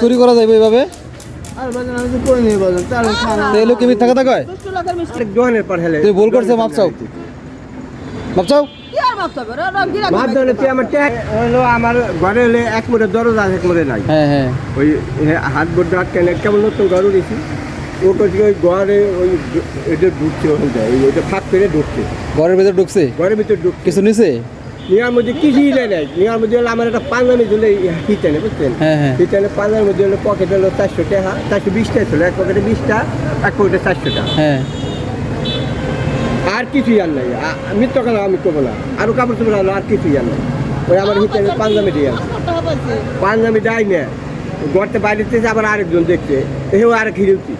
চুরি করা যাবে এইভাবে? তুই ভুল করছ মাপ চাও। মাপ চাও? আমার ঘরে হলে এক মোড়ে দরজা আছে এক নাই। হ্যাঁ হ্যাঁ। ওই হাত বোর্ড হাত কেন কেমন নতুন ঘর উঠেছি ও করছে ওই ঘরে ওই এটা ঢুকছে ওখান থেকে ওইটা ফাঁক করে ঢুকছে। ঘরের ভিতরে ঢুকছে? ঘরের ভিতরে ঢুকছে। কিছু নিছে? নিয়ার মধ্যে কিছুই নেই নাই। নিয়ার মধ্যে হলো আমার একটা পাঞ্জাবি ঝুলে হিচানে বুঝছেন? হ্যাঁ হ্যাঁ। হিচানে পাঞ্জাবির মধ্যে হলো পকেট হলো চারশো টাকা চারশো বিশটা ছিল এক পকেটে বিশটা এক পকেটে চারশো টাকা। হ্যাঁ। আর কিছুই আর নাই। মিথ্যা কথা আমি করব না। আরও কাপড় চোপড় আনো আর কিছুই আর নাই। ওই আমার হিচানে পাঞ্জাবি দিয়ে আছে পাঞ্জাবি দেয় না। গড়তে বাইরে থেকে আবার আরেকজন দেখছে। এও আরেক হিরুচি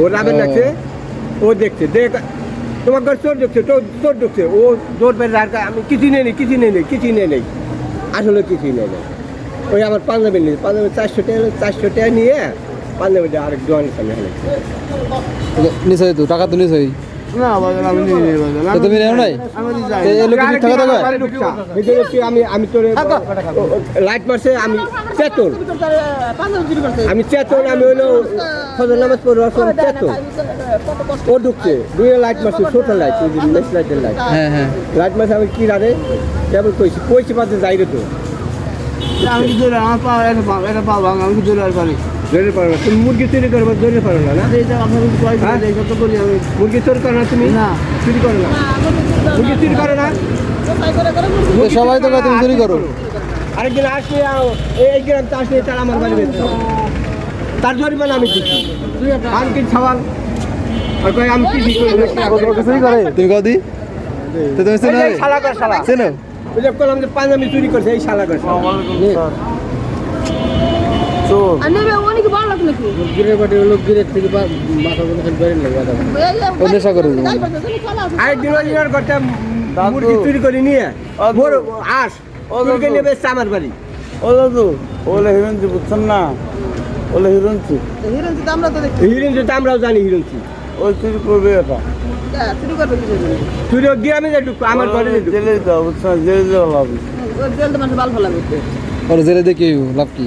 ও রাবেন ও। ও দেখছে। দেখ তোমার ঘর চোর দেখছে চোর দেখছে ও জোর বেড়ে আর আমি কিছুই নেই কিছুই নেই কিছুই নেই নেই। আসলে কিছুই নেই নেই। ওই আমার পাঞ্জাবি নিয়ে, পাঞ্জাবি চারশো টাকা চারশো টাকা নিয়ে পাঞ্জাবিটা আরেক দোকানের সামনে নিশ্চয়ই তো, টাকা তো নিছে না বাজান আমি নিয়ে নিয়ে বাজান তো তুমি নেও নাই? তো তো এই লোক কি মিথ্যা কথা কয় ভিতরে তুই আমি আমি তোর লাইট মারছে আমি চেতন। আমি চেতন আমি হইল ফজর নামাজ পড়ব আসলে চেতন। ও ঢুকছে দুই লাইট মারছে ছোট লাইট ওই যে নেক্সট লাইটের লাইট। হ্যাঁ হ্যাঁ লাইট মারছে আমি কি রাখে কেবল কইছি কইছি পাতে যাই রে তো। আমি কি জোরে আমার পা এটা পা এটা পা ভাঙা আমি কি জোরে আর পারি জোরে পারো না। তুমি মুরগি চুরি করব জোরে পারো না না? এইটা আপনার কিছু কয় হ্যাঁ? মুরগি চুরি করো না তুমি। চুরি করো না। মুরগি চুরি করো না। সবাই তো তুমি চুরি করো? আরেকদিন আসলে এই এই গ্রাম আসলে তার আমার বাড়ি। তার জরিমানা আমি দিচ্ছি আর কি সওয়াল? আর কই আমি কি চুরি করে? তুমি কদি তো তুমি চেনো? শালা কর শালা? চেনো? ওই যে কলম যে পাঞ্জাবি চুরি করছে এই শালা কর শালা চোর গিরের বাড়ি লোক গিরের থেকে মাথা গুলো খালি বেরেন লাগে ও নেশা করে দিবো। আরেকদিন ওই জনের ঘরটা মুরগি চুরি করে নিয়ে বড় আস। চুরি করে নিয়ে বেসছে আমার বাড়ি। ও দাদু। ওলে হিরঞ্চি বুঝছেন না? ওলে হিরঞ্চি হিরণ তো আমরাও জানি চুরি করবে এটা। চুরি গ্রামে আমার ঘরে যে ঢুকবো। জেলে দাও বুঝছেন জেলে দেওয়া লাগবে। ওর জেলে দেখি লাভ কি।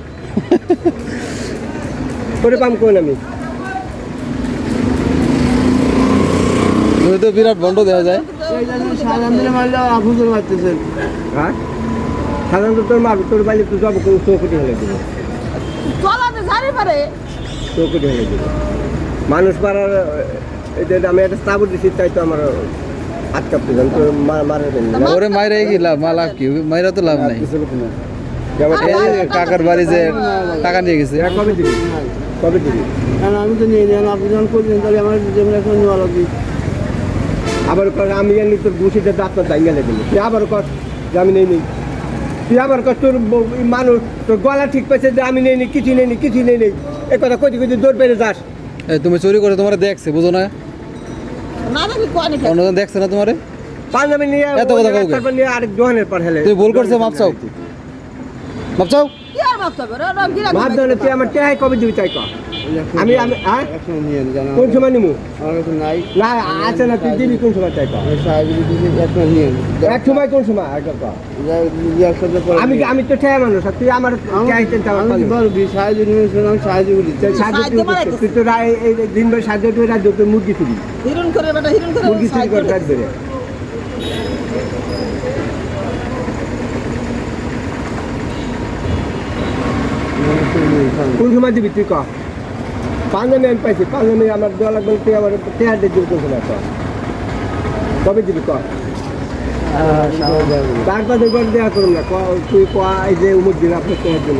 করে পাম কোন আমি? তো বিরাট বন্ধ দেখা যায়। মারতেছেন। হ্যাঁ? সাধারণত তোর মা তোর বাইরে তুই যাব কোনো চৌকুটি হলে চৌকুটি হলে মানুষ পাড়ার এটা আমি একটা স্থাপন দিচ্ছি তাই তো আমার কাঁপতে যান তোর মারা না। ওরে মাইরে কি লাভ? মা লাভ কি? মাইরা তো লাভ নাই। কাকার বাড়ি যে টাকা নিয়ে গেছে। কবে দিবি? কবে দিবি? কারণ আমি তো নিয়ে নিলাম আপনি যখন করছেন তাহলে আমার যেমন এখন নেওয়া লাগবে। আবার কর আমি জানি তোর ঘুষিতে দাঁত দাঙ্গা লেগে তুই আবার কর যে আমি নেই নেই। তুই আবার কর তোর মানুষ তোর গলা ঠিক পেয়েছে যে আমি নেই নি কিছু নেই নি কিছু নেই। নেই এ কথা কইতে কইতে দৌড় পেরে যাস। তুমি চুরি করে তোমার দেখছে বুঝো না? না দেখি কোয়ানি অন্যজন দেখছে না তোমারে? পাঞ্জাবি নিয়ে এত কথা কাউকে? আরেক দোকানের পর হেলে। তুই ভুল করছ, মাপ চাও। মাপ ধরে তুই আমার টেহাই কবে দিবি তাই কর আমি আমি হ্যাঁ? কোন সময় নিমু? না আছে না তুই দিবি কোন সময় নিয়ে এক সময় কোন সময়? আমি আমি তো ঠেয়া মানুষ তুই আমার। তুই তো দিন ভর সাহায্য তুই রাজ্য তুই মুরগি করে মুরগি চুরি করে। রাত ধরে কোন সময় দিবি তুই ক পাঁচজনে আমি পাইছি পাঁচজনে আমার দেওয়া লাগবে তুই আমার দিয়ে দিবি কোন সময় কর। কবে দিবি ক দেখবার দেওয়া করুন না। তুই কয় এই যে উমুক দিন আপনার টেহার জন্য